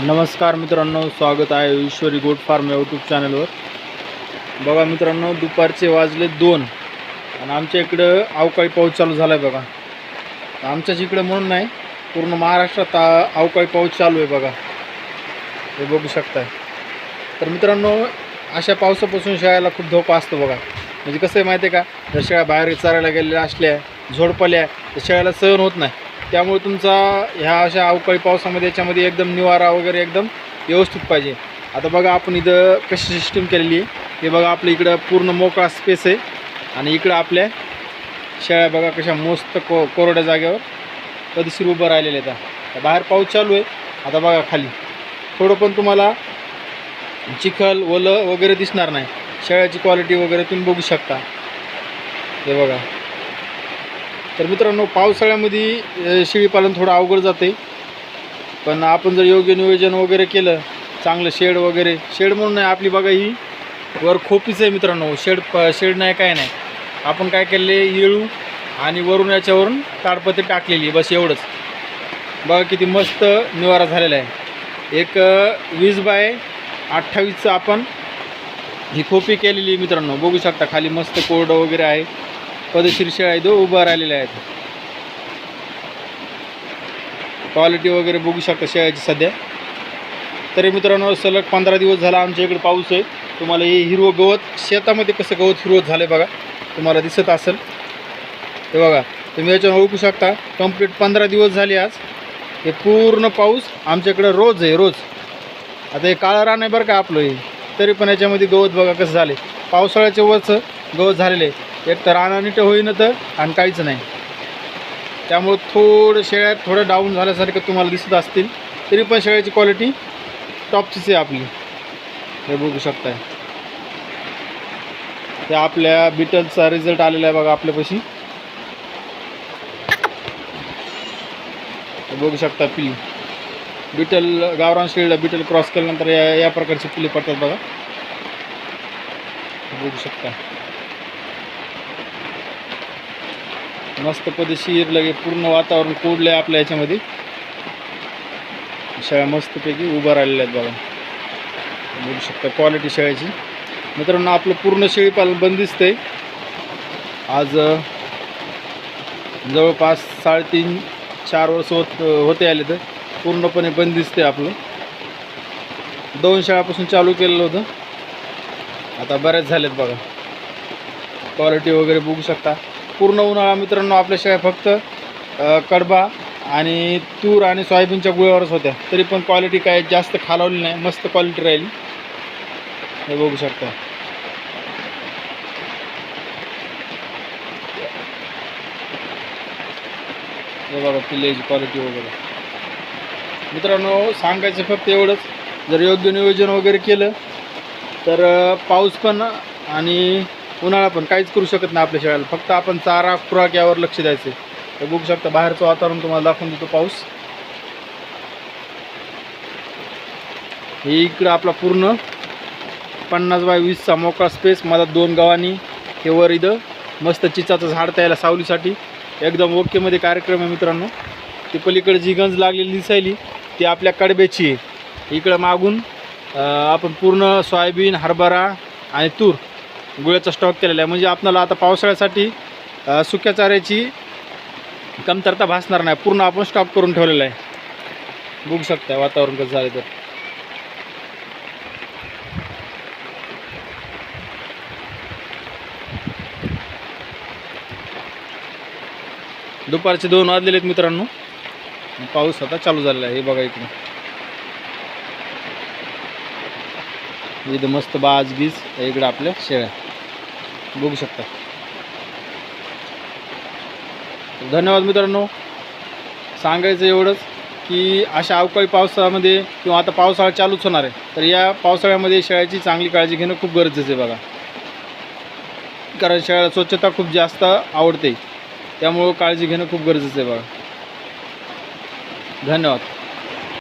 नमस्कार मित्रांनो स्वागत आहे ईश्वरी गोट फार्म यूट्यूब चॅनलवर बघा मित्रांनो दुपारचे वाजले दोन आणि आमच्या इकडं अवकाळी पाऊस चालू झाला आहे बघा. आमच्याच इकडं म्हणून नाही पूर्ण महाराष्ट्रात अवकाळी पाऊस चालू आहे बघा. हे बघू शकताय. तर मित्रांनो अशा पावसापासून शेळ्याला खूप धोका असतो बघा. म्हणजे कसं आहे माहिती आहे का? जर शेळ्या बाहेर चरायला गेलेल्या असल्या झोडपल्या तर शेळ्याला सहन होत नाही. त्यामुळे तुमचा ह्या अशा अवकाळी पावसामध्ये याच्यामध्ये एकदम निवारा वगैरे एकदम व्यवस्थित पाहिजे. आता बघा आपण इथं कशी सिस्टीम केलेली आहे. हे बघा आपल्या इकडं पूर्ण मोकळा स्पेस आहे. आणि इकडं आपल्या शेळ्या बघा कशा मस्त को कोरड्या जागेवर कधीशीर उभं राहिलेल्या आहेत. आता बाहेर पाऊस चालू आहे. आता बघा खाली. थोडं पण तुम्हाला चिखल ओलं वगैरे दिसणार नाही. शेळ्याची क्वालिटी वगैरे तुम्ही बघू शकता. हे बघा. तर मित्रांनो पावसाळ्यामध्ये शेळीपालन थोडं अवघड जाते पण आपण जर योग्य नियोजन वगैरे केलं चांगलं शेड वगैरे शेड म्हणून नाही आपली बघा ही वर खोपीच आहे मित्रांनो. शेड प शेड नाही काय नाही. आपण काय केले येळू आणि वरून याच्यावरून ताडपत्री टाकलेली बस एवढंच. बघा किती मस्त निवारा झालेला आहे. एक वीस बाय अठ्ठावीसचं आपण ही खोपी केलेली आहे मित्रांनो. बघू शकता खाली मस्त कोरडं वगैरे आहे. पदशीर शेळ्या आहे तो उभा राहिलेल्या आहेत. हो, क्वालिटी वगैरे बघू शकता शेळ्याची सध्या. तरी मित्रांनो सलग पंधरा दिवस झाला आमच्या इकडे पाऊस आहे. तुम्हाला हे हिरवं गवत शेतामध्ये कसं गवत हिरवत झालं आहे बघा. तुम्हाला दिसत असेल. हे बघा तुम्ही याच्यावर ओळखू शकता. कंप्लीट पंधरा दिवस झाले आज. हे पूर्ण पाऊस आमच्याकडं रोज आहे रोज. आता हे काळं रान आहे बरं का आपलं हे. तरी पण याच्यामध्ये गवत बघा कसं झाले पावसाळ्याच्या वरचं गवत झालेलं आहे. एक तर अनानिट होईन तर आणि काहीच नाही. त्यामुळं थोडं शेळ्या थोडं डाऊन झाल्यासारखं तुम्हाला दिसत असतील तरी पण शेळ्याची क्वालिटी टॉपचीच आहे आपली. हे बघू शकताय. ते आपल्या बिटलचा रिझल्ट आलेला आहे बघा आपल्यापाशी. बघू शकता पिल्ली. बिटल गावरान शेळीला बिटल क्रॉस केल्यानंतर या या प्रकारची पिल्ली पडतात बघा. बघू शकता मस्त पदेशीर लगे पूर्ण वातावरण कोडलं आहे आपल्या याच्यामध्ये. शेळ्या मस्तपैकी उभा राहिलेल्या आहेत बघा. बोलू शकता क्वालिटी शेळ्याची. मित्रांनो आपलं पूर्ण शेळीपालन बंदिस्त आहे आज जवळपास साडेतीन चार वर्ष होत होते आले तर. पूर्णपणे बंदिस्त आहे आपलं. दोन शाळापासून चालू केलेलं होतं. आता बऱ्याच झाल्यात बघा. क्वालिटी वगैरे बघू शकता. पूर्ण उन्हाळा मित्रांनो आपल्या शेळ्या फक्त कडबा आणि तूर आणि सोयाबीनच्या गुळावरच होत्या. तरी पण क्वालिटी काय जास्त खालावली नाही मस्त क्वालिटी राहील. हे बघू शकता. हे बघा पिल्ल्याची क्वालिटी वगैरे. मित्रांनो सांगायचं फक्त एवढंच जर योग्य नियोजन वगैरे केलं तर पाऊस पण आणि उन्हाळा पण काहीच करू शकत नाही आपल्या शेळ्याला फक्त आपण चारा खुराक यावर लक्ष द्यायचं तर बघू शकता बाहेरचं वातावरण तुम्हाला दाखवून देतो पाऊस. हे इकडं आपला पूर्ण पन्नास बाय वीसचा मोकळा स्पेस मला दोन गावांनी हे वर इथं. मस्त चिचाचं झाड त्याला सावलीसाठी. एकदम ओकेमध्ये कार्यक्रम आहे मित्रांनो. ती पलीकडे जी गंज लागलेली दिसायली ती आपल्या कडब्याची आहे. इकडं मागून आपण पूर्ण सोयाबीन हरभरा आणि तूर गुळ्याचा स्टॉक केलेला आहे. म्हणजे आपल्याला आता पावसाळ्यासाठी सुक्या चाऱ्याची कमतरता भासणार नाही. पूर्ण आपण स्टॉक करून ठेवलेला आहे. बघू शकता वातावरण कसं झालं तर. दुपारचे दोन वाजलेले आहेत मित्रांनो. पाऊस आता चालू झालेला आहे. हे बघा इकडे. इथं मस्त बाज गीज इकडं आपल्या शेळ्या. बघू शकता. धन्यवाद मित्रांनो. सांगायचं एवढंच की अशा अवकाळी पावसाळ्यामध्ये किंवा आता पावसाळा चालूच होणार आहे तर या पावसाळ्यामध्ये शेळ्याची चांगली काळजी घेणं खूप गरजेचं आहे बघा. कारण शेळ्याला स्वच्छता खूप जास्त आवडते. त्यामुळं काळजी घेणं खूप गरजेचं आहे बघा. धन्यवाद.